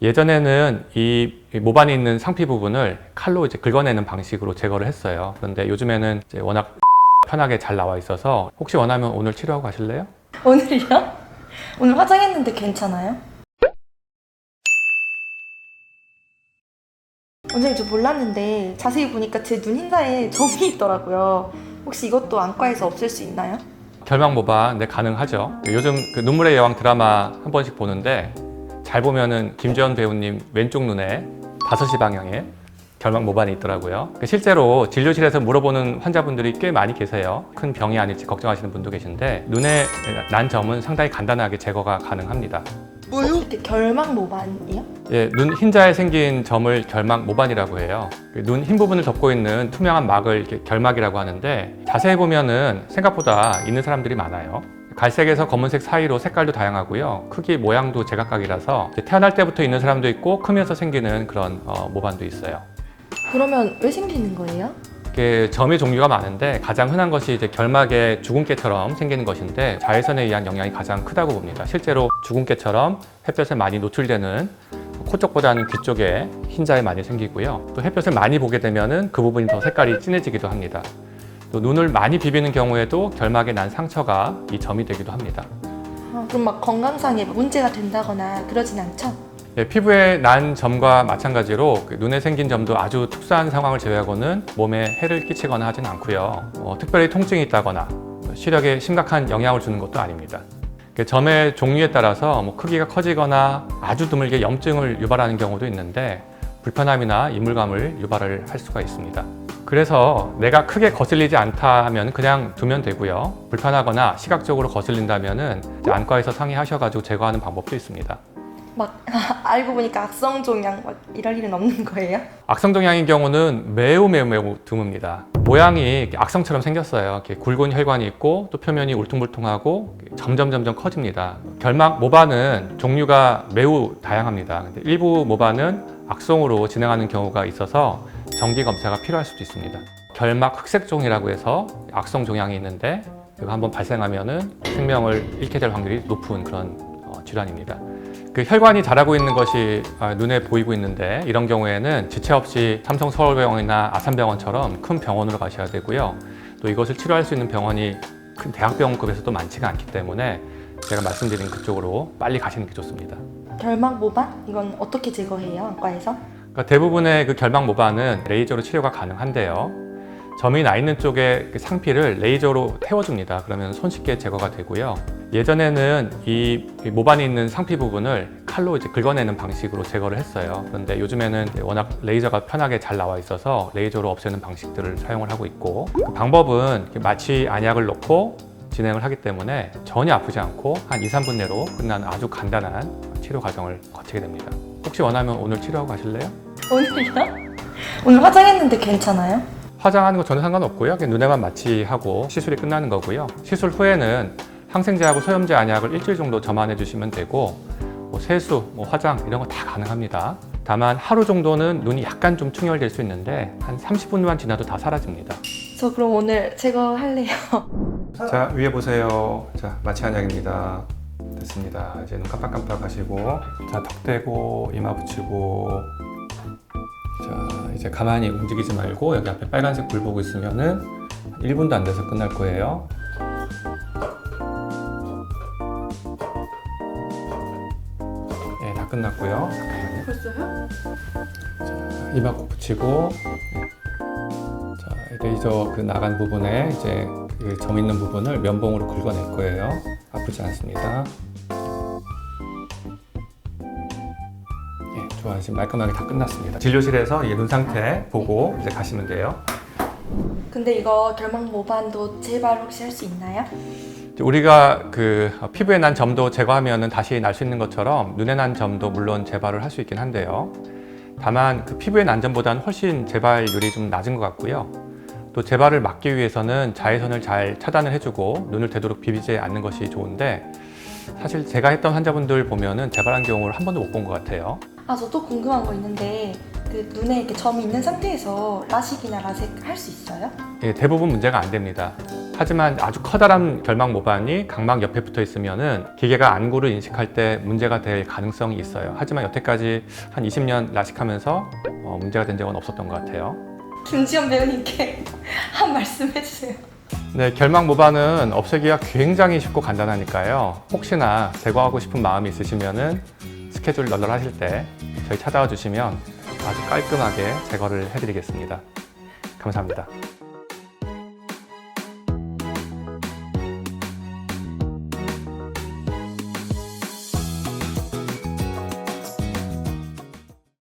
예전에는 이 모반에 있는 상피 부분을 칼로 이제 긁어내는 방식으로 제거를 했어요. 그런데 요즘에는 이제 워낙 편하게 잘 나와 있어서 혹시 원하면 오늘 치료하고 가실래요? 오늘이요? 오늘 화장했는데 괜찮아요? 원장님 저 몰랐는데 자세히 보니까 제 눈 흰자에 점이 있더라고요. 혹시 이것도 안과에서 없앨 수 있나요? 결막 모반 네 가능하죠. 요즘 그 눈물의 여왕 드라마 한 번씩 보는데 잘 보면은 김주현 배우님 왼쪽 눈에 5시 방향에 결막 모반이 있더라고요. 그 실제로 진료실에서 물어보는 환자분들이 꽤 많이 계세요. 큰 병이 아닐지 걱정하시는 분도 계신데 눈에 난 점은 상당히 간단하게 제거가 가능합니다. 어떻게 결막 모반이요? 예, 눈 흰자에 생긴 점을 결막 모반이라고 해요. 그눈 흰 부분을 덮고 있는 투명한 막을 이렇게 결막이라고 하는데 자세히 보면은 생각보다 있는 사람들이 많아요. 갈색에서 검은색 사이로 색깔도 다양하고요. 크기 모양도 제각각이라서 태어날 때부터 있는 사람도 있고 크면서 생기는 그런 어, 모반도 있어요. 그러면 왜 생기는 거예요? 이게 점의 종류가 많은데 가장 흔한 것이 이제 결막의 주근깨처럼 생기는 것인데 자외선에 의한 영향이 가장 크다고 봅니다. 실제로 주근깨처럼 햇볕에 많이 노출되는 코 쪽보다는 귀 쪽에 흰자에 많이 생기고요. 또 햇볕을 많이 보게 되면은 그 부분이 더 색깔이 진해지기도 합니다. 또 눈을 많이 비비는 경우에도 결막에 난 상처가 이 점이 되기도 합니다. 아, 그럼 막 건강상에 문제가 된다거나 그러진 않죠? 예, 피부에 난 점과 마찬가지로 그 눈에 생긴 점도 아주 특수한 상황을 제외하고는 몸에 해를 끼치거나 하진 않고요. 어, 특별히 통증이 있다거나 시력에 심각한 영향을 주는 것도 아닙니다. 그 점의 종류에 따라서 뭐 크기가 커지거나 아주 드물게 염증을 유발하는 경우도 있는데 불편함이나 이물감을 유발을 할 수가 있습니다. 그래서 내가 크게 거슬리지 않다 하면 그냥 두면 되고요. 불편하거나 시각적으로 거슬린다면은 이제 안과에서 상의하셔가지고 제거하는 방법도 있습니다. 막 알고 보니까 악성 종양 막 이럴 일은 없는 거예요? 악성 종양인 경우는 매우 매우 매우 드뭅니다. 모양이 악성처럼 생겼어요. 이렇게 굵은 혈관이 있고 또 표면이 울퉁불퉁하고 점점 점점 커집니다. 결막 모반은 종류가 매우 다양합니다. 근데 일부 모반은 악성으로 진행하는 경우가 있어서 정기 검사가 필요할 수도 있습니다. 결막 흑색종이라고 해서 악성 종양이 있는데 이거 한번 발생하면은 생명을 잃게 될 확률이 높은 그런 어, 질환입니다. 그 혈관이 자라고 있는 것이 아, 눈에 보이고 있는데 이런 경우에는 지체 없이 삼성 서울병원이나 아산병원처럼 큰 병원으로 가셔야 되고요. 또 이것을 치료할 수 있는 병원이 큰 대학병원급에서도 많지가 않기 때문에 제가 말씀드린 그쪽으로 빨리 가시는 게 좋습니다. 결막 모반? 이건 어떻게 제거해요? 안과에서? 그러니까 대부분의 그 결막 모반은 레이저로 치료가 가능한데요. 점이 나 있는 쪽에 그 상피를 레이저로 태워줍니다. 그러면 손쉽게 제거가 되고요. 예전에는 이 모반에 있는 상피 부분을 칼로 이제 긁어내는 방식으로 제거를 했어요. 그런데 요즘에는 워낙 레이저가 편하게 잘 나와 있어서 레이저로 없애는 방식들을 사용을 하고 있고 그 방법은 마취 안약을 넣고 진행을 하기 때문에 전혀 아프지 않고 한 2, 3분 내로 끝나는 아주 간단한 치료 과정을 거치게 됩니다. 혹시 원하면 오늘 치료하고 가실래요? 오늘이요? 오늘 화장했는데 괜찮아요? 화장하는 거 전혀 상관없고요. 그냥 눈에만 마취하고 시술이 끝나는 거고요. 시술 후에는 항생제하고 소염제 안약을 일주일 정도 점안해 주시면 되고 뭐 세수, 뭐 화장 이런 거 다 가능합니다. 다만 하루 정도는 눈이 약간 좀 충혈될 수 있는데 한 30분만 지나도 다 사라집니다. 저 그럼 오늘 제거할래요. 자 위에 보세요. 자 마취 안약입니다. 됐습니다. 이제 눈 깜빡깜빡 하시고 자 턱 대고 이마 붙이고 자 이제 가만히 움직이지 말고 여기 앞에 빨간색 불 보고 있으면은 1분도 안 돼서 끝날 거예요. 네, 다 끝났고요. 벌써요? 자, 이마 꼭 붙이고 네. 자 레이저 그 나간 부분에 이제 그 점 있는 부분을 면봉으로 긁어낼 거예요. 아프지 않습니다. 좋아요. 지금 말끔하게 다 끝났습니다. 진료실에서 이눈 상태 보고 이제 가시면 돼요. 근데 이거 결막 모반도 재발 혹시 할 수 있나요? 우리가 그 피부에 난 점도 제거하면 다시 날 수 있는 것처럼 눈에 난 점도 물론 재발을 할 수 있긴 한데요. 다만 그 피부에 난 점보다는 훨씬 재발률이 좀 낮은 것 같고요. 또 재발을 막기 위해서는 자외선을 잘 차단을 해주고 눈을 되도록 비비지 않는 것이 좋은데 사실 제가 했던 환자분들 보면은 재발한 경우를 한 번도 못 본 것 같아요. 아, 저 또 궁금한 거 있는데 그 눈에 이렇게 점이 있는 상태에서 라식이나 라섹 할 수 있어요? 예, 대부분 문제가 안 됩니다. 하지만 아주 커다란 결막 모반이 각막 옆에 붙어 있으면은 기계가 안구를 인식할 때 문제가 될 가능성이 있어요. 하지만 여태까지 한 20년 라식하면서 어, 문제가 된 적은 없었던 것 같아요. 김지연 배우님께 한 말씀 해주세요. 네, 결막 모반은 없애기가 굉장히 쉽고 간단하니까요. 혹시나 제거하고 싶은 마음이 있으시면은 스케줄 널널하실 때 저희 찾아와 주시면 아주 깔끔하게 제거를 해드리겠습니다. 감사합니다.